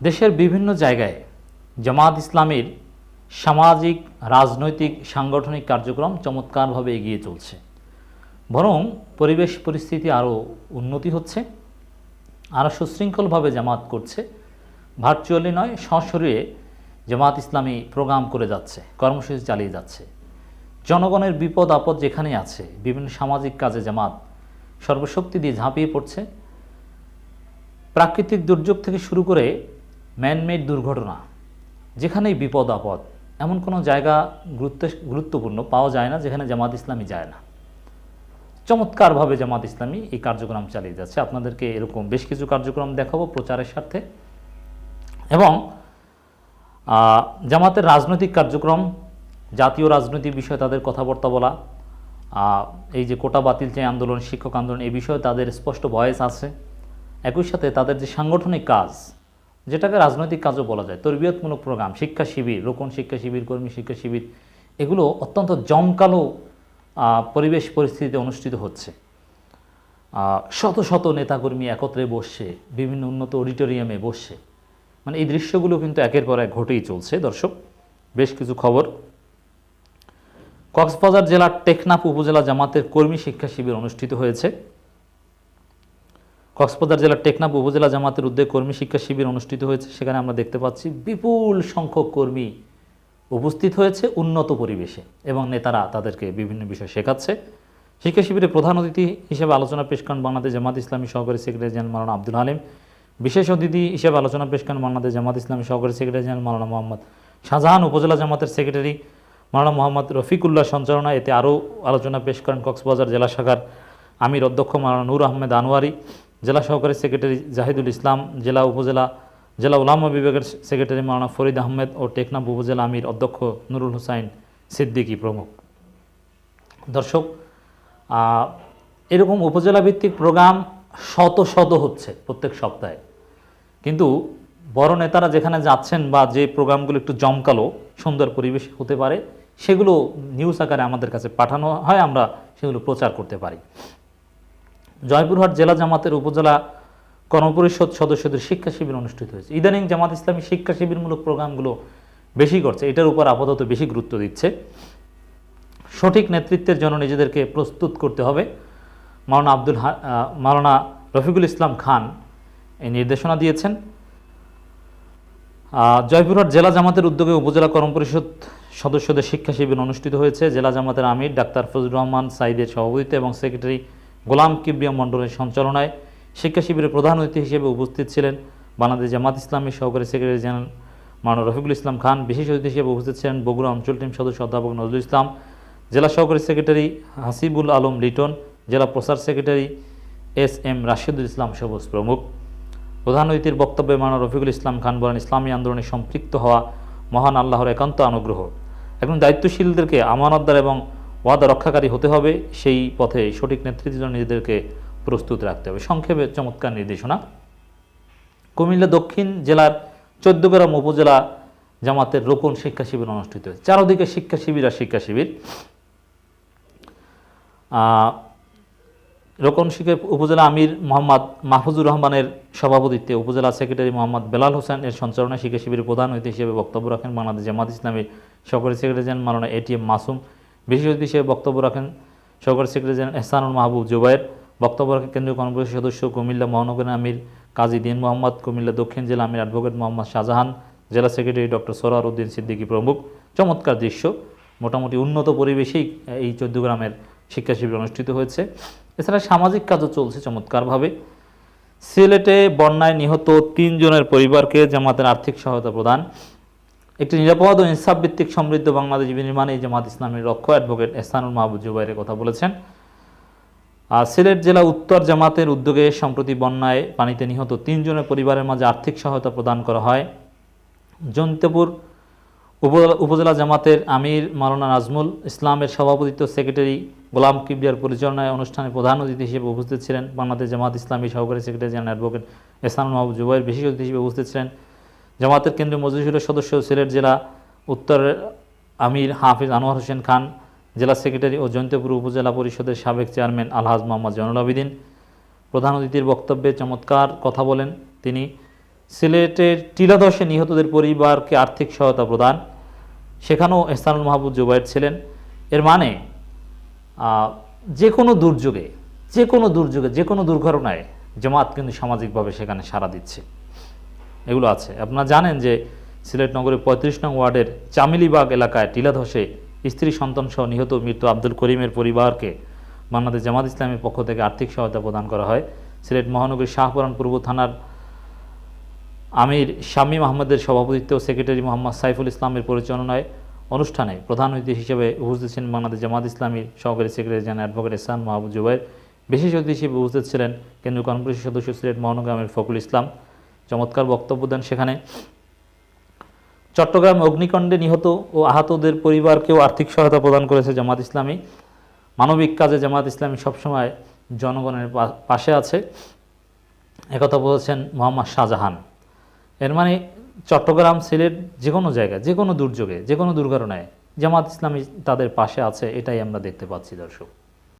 দেশের বিভিন্ন জায়গায় জামাত ইসলামের সামাজিক, রাজনৈতিক, সাংগঠনিক কার্যক্রম চমৎকারভাবে এগিয়ে চলছে। বরং পরিবেশ পরিস্থিতি আরও উন্নতি হচ্ছে, আরও সুশৃঙ্খলভাবে জামাত করছে। ভার্চুয়ালি নয়, সশরীরে জামাত ইসলামী প্রোগ্রাম করে যাচ্ছে, কর্মসূচি চালিয়ে যাচ্ছে। জনগণের বিপদ আপদ যেখানে আছে, বিভিন্ন সামাজিক কাজে জামাত সর্বশক্তি দিয়ে ঝাঁপিয়ে পড়ছে। প্রাকৃতিক দুর্যোগ থেকে শুরু করে ম্যানমেড দুর্ঘটনা, যেখানেই বিপদ, আপদ, এমন কোনো জায়গা গুরুত্ব, গুরুত্বপূর্ণ পাওয়া যায় না, যেখানে জামাত ইসলামী যায় না। চমৎকারভাবে জামাত ইসলামী এই কার্যক্রম চালিয়ে যাচ্ছে। আপনাদেরকে এরকম বেশ কিছু কার্যক্রম দেখাবো প্রচারের স্বার্থে। এবং জামাতের রাজনৈতিক কার্যক্রম, জাতীয় রাজনৈতিক বিষয়ে তাদের কথাবার্তা বলা এই যে কোটা বাতিল যে আন্দোলন, শিক্ষক আন্দোলন এই বিষয়ে তাদের স্পষ্ট ভয়েস আছে। একই সাথে তাদের যে সাংগঠনিক কাজ যেটাকে রাজনৈতিক কাজও বলা যায়, তরবিয়তমূলক প্রোগ্রাম, শিক্ষা শিবির, রোকন শিক্ষা শিবির, কর্মী শিক্ষা শিবির, এগুলো অত্যন্ত জমকালো পরিবেশ পরিস্থিতিতে অনুষ্ঠিত হচ্ছে। শত শত নেতাকর্মী একত্রে বসছে বিভিন্ন উন্নত অডিটোরিয়ামে বসছে মানে এই দৃশ্যগুলো কিন্তু একের পর এক ঘটেই চলছে, দর্শক। বেশ কিছু খবর। কক্সবাজার জেলার টেকনাফ উপজেলা জামাতের কর্মী শিক্ষা শিবির অনুষ্ঠিত হয়েছে। কক্সবাজার জেলার টেকনাফ উপজেলা জামাতের উদ্যোগে কর্মী শিক্ষা শিবির অনুষ্ঠিত হয়েছে। সেখানে আমরা দেখতে পাচ্ছি বিপুল সংখ্যক কর্মী উপস্থিত হয়েছে উন্নত পরিবেশে এবং নেতারা তাদেরকে বিভিন্ন বিষয় শেখাচ্ছে। শিক্ষা শিবিরে প্রধান অতিথি হিসেবে আলোচনা পেশ করেন বাংলাদেশ জামাত ইসলামী সহকারী সেক্রেটারি জেনারেল মাওলানা আব্দুল হালিম। বিশেষ অতিথি হিসেবে আলোচনা পেশ করেন বাংলাদেশ জামাত ইসলামী সহকারী সেক্রেটারি জেনারেল মাওলানা মোহাম্মদ শাহজাহান, উপজেলা জামাতের সেক্রেটারি মাওলানা মোহাম্মদ রফিকুল্লাহ সঞ্চালনা। এতে আরও আলোচনা পেশ করেন কক্সবাজার জেলা শাখার আমির অধ্যক্ষ মাওলানা নূর আহমেদ আনোয়ারি। জেলা সহকারী সেক্রেটারি জাহিদুল ইসলাম, জেলা উপজেলা, জেলা উলামা বিভাগের সেক্রেটারি মাওলানা ফরিদ আহমেদ ও টেকনাফ উপজেলা আমির অধ্যক্ষ নুরুল হুসাইন সিদ্দিকী প্রমুখ। দর্শক এরকম উপজেলা ভিত্তিক প্রোগ্রাম শত শত হচ্ছে প্রত্যেক সপ্তাহে। কিন্তু বড় নেতারা যেখানে যাচ্ছেন বা যে প্রোগ্রামগুলো একটু জমকালো, সুন্দর পরিবেশ হতে পারে, সেগুলো নিউজ আকারে আমাদের কাছে পাঠানো হয়, আমরা সেগুলো প্রচার করতে পারি। জয়পুরহাট জেলা জামাতের উপজেলা কর্মপরিষদ সদস্যদের শিক্ষা শিবির অনুষ্ঠিত হয়েছে। ইদানিং জামাত ইসলামী শিক্ষা শিবিরমূলক প্রোগ্রামগুলো বেশি করছে। এটার উপর আপাতত বেশি গুরুত্ব দিচ্ছে। সঠিক নেতৃত্বের জন্য নিজেদেরকে প্রস্তুত করতে হবে। মাওলানা আব্দুল মাওলানা রফিকুল ইসলাম খান এই নির্দেশনা দিয়েছেন। জয়পুরহাট জেলা জামাতের উদ্যোগে উপজেলা কর্মপরিষদ সদস্যদের শিক্ষা শিবির অনুষ্ঠিত হয়েছে। জেলা জামাতের আমির ডাক্তার ফজলুর রহমান, সাইদের সভাপতিত্বে এবং সেক্রেটারি গোলাম কিবরিয়া মণ্ডলের সঞ্চালনায় শিক্ষা শিবিরের প্রধান অতিথি হিসেবে উপস্থিত ছিলেন। বাংলাদেশ জামাত ইসলামী সহকারী সেক্রেটারি জেনারেল মাওলানা রফিকুল ইসলাম খান, বিশেষ অতিথি হিসেবে উপস্থিত ছিলেন বগুড়া অঞ্চল টিম সদস্য অধ্যাপক নজরুল ইসলাম, জেলা সহকারী সেক্রেটারি হাসিবুল আলম লিটন, জেলা প্রচার secretary S M Rashidul Islam Sabuj প্রমুখ। প্রধান অতিথির বক্তব্যে মানা রফিকুল ইসলাম খান বলেন, ইসলামী আন্দোলনে সম্পৃক্ত হওয়া মহান আল্লাহর একান্ত অনুগ্রহ। এখন দায়িত্বশীলদেরকে আমানতদার এবং ওয়াদা রক্ষাকারী হতে হবে, সেই পথে সঠিক নেতৃত্বের জন্য নিজেদেরকে প্রস্তুত রাখতে হবে। সংক্ষেপে চমৎকার নির্দেশনা। কুমিল্লা দক্ষিণ জেলার চোদ্দগ্রাম উপজেলা জামাতের রোপণ শিক্ষা শিবির অনুষ্ঠিত হয়েছে। চারদিকে শিক্ষা শিবির আর শিক্ষা শিবির। রোকন শিখে উপজেলা আমির মোহাম্মদ মাহফুজুর রহমানের সভাপতিত্বে উপজেলা সেক্রেটারি মোহাম্মদ বেলাল হোসেন এর সঞ্চালনায় শিক্ষা শিবিরের প্রধান অতিথি হিসেবে বক্তব্য রাখেন বাংলাদেশ জামাত ইসলামের সহকারী সেক্রেটারি জেনারেল মালানা এটিএম মাসুম। বিশেষ অতিথি হিসেবে বক্তব্য রাখেন সহকারী সেক্রেটারি জেনারেল এহসানুল মাহবুব জুবাইর বক্তব্য রাখেন কেন্দ্রীয় কর্মপরিষদ সদস্য কুমিল্লা মহানগরের আমির কাজী দিন মোহাম্মদ, কুমিল্লা দক্ষিণ জেলা আমির অ্যাডভোকেট মোহাম্মদ শাহজাহান, জেলা সেক্রেটারি ডক্টর সোরার উদ্দিন সিদ্দিকী প্রমুখ। চমৎকার দৃশ্য, মোটামুটি উন্নত পরিবেশেই এই চোদ্দ গ্রামের শিক্ষা শিবির অনুষ্ঠিত হয়েছে। এছাড়া সামাজিক কাজও চলছে চমৎকারভাবে। সিলেটে বন্যায় নিহত তিনজনের পরিবারকে জামাতের আর্থিক সহায়তা প্রদান। একটি নিরাপদ ও ইনসাফ ভিত্তিক সমৃদ্ধ বাংলাদেশ বিনির্মাণে জামাত ইসলামের রক্ষ অ্যাডভোকেট এহসানুল মাহবুব জুবাইরের কথা বলেছেন। আর সিলেট জেলা উত্তর জামাতের উদ্যোগে সম্প্রতি বন্যায় পানিতে নিহত তিনজনের পরিবারের মাঝে আর্থিক সহায়তা প্রদান করা হয়। জন্তেপুর উপজেলা জামাতের আমির মাওলানা নাজমুল ইসলামের সভাপতিত্ব সেক্রেটারি গোলাম কিবরিয়ার পরিচালনায় অনুষ্ঠানে প্রধান অতিথি হিসেবে উপস্থিত ছিলেন বাংলাদেশ জামাত ইসলামী সহকারী secretary general advocate Ehsanul Mahbub Zubair, বিশেষ অতিথি হিসেবে উপস্থিত ছিলেন জামাতের কেন্দ্রীয় মজলিসুরের সদস্য সিলেট জেলা উত্তরের আমির হাফিজ আনোয়ার হোসেন খান, জেলা সেক্রেটারি ও জয়ন্তপুর উপজেলা পরিষদের সাবেক চেয়ারম্যান আলহাজ মোহাম্মদ জয়নুল আবিদিন। প্রধান অতিথির বক্তব্যে চমৎকার কথা বলেন তিনি, সিলেটের টিলাদশে নিহতদের পরিবারকে আর্থিক সহায়তা প্রদান, সেখানেও এহসানুল মাহবুব জুবাইর ছিলেন। এর মানে যে কোনো দুর্যোগে, যে কোনো দুর্যোগে, যে কোনো দুর্ঘটনায় জামাত কিন্তু সামাজিকভাবে সেখানে সাড়া দিচ্ছে। এগুলো আছে। আপনারা জানেন যে সিলেট নগরের পঁয়ত্রিশ নং ওয়ার্ডের চামিলিবাগ এলাকায় টিলাধসে স্ত্রী সন্তান সহ নিহত মৃত্যু আব্দুল করিমের পরিবারকে বাংলাদেশ জামাত ইসলামের পক্ষ থেকে আর্থিক সহায়তা প্রদান করা হয়। সিলেট মহানগরীর শাহপুরান পূর্ব থানার আমির শামীম আহমদের সভাপতিত্বে ও সেক্রেটারি মোহাম্মদ সাইফুল ইসলামের পরিচালনায় অনুষ্ঠানে প্রধান অতিথি হিসেবে উপস্থিত ছিলেন বাংলাদেশ জামাত ইসলামীর সহকারী secretary general advocate Islam Mahbub Zubair. বিশেষ অতিথি হিসেবে উপস্থিত ছিলেন কেন্দ্রীয় কর্মপরিষদ সদস্য সিলেট মহানগর আমির ফখরুল ইসলাম। চমৎকার বক্তব্য দেন সেখানে। চট্টগ্রাম অগ্নিকাণ্ডে নিহত ও আহতদের পরিবারকেও আর্থিক সহায়তা প্রদান করেছে জামাত ইসলামী। মানবিক কাজে জামাত ইসলামী সবসময় জনগণের পাশে আছে। একথা বলেছেন মোহাম্মদ শাহজাহান। এর মানে চট্টগ্রাম, সিলেট যে কোনো জায়গায়, যে কোনো দুর্যোগে, যে কোনো দুর্ঘটনায় জামাত ইসলামী তাদের পাশে আছে, এটাই আমরা দেখতে পাচ্ছি দর্শক।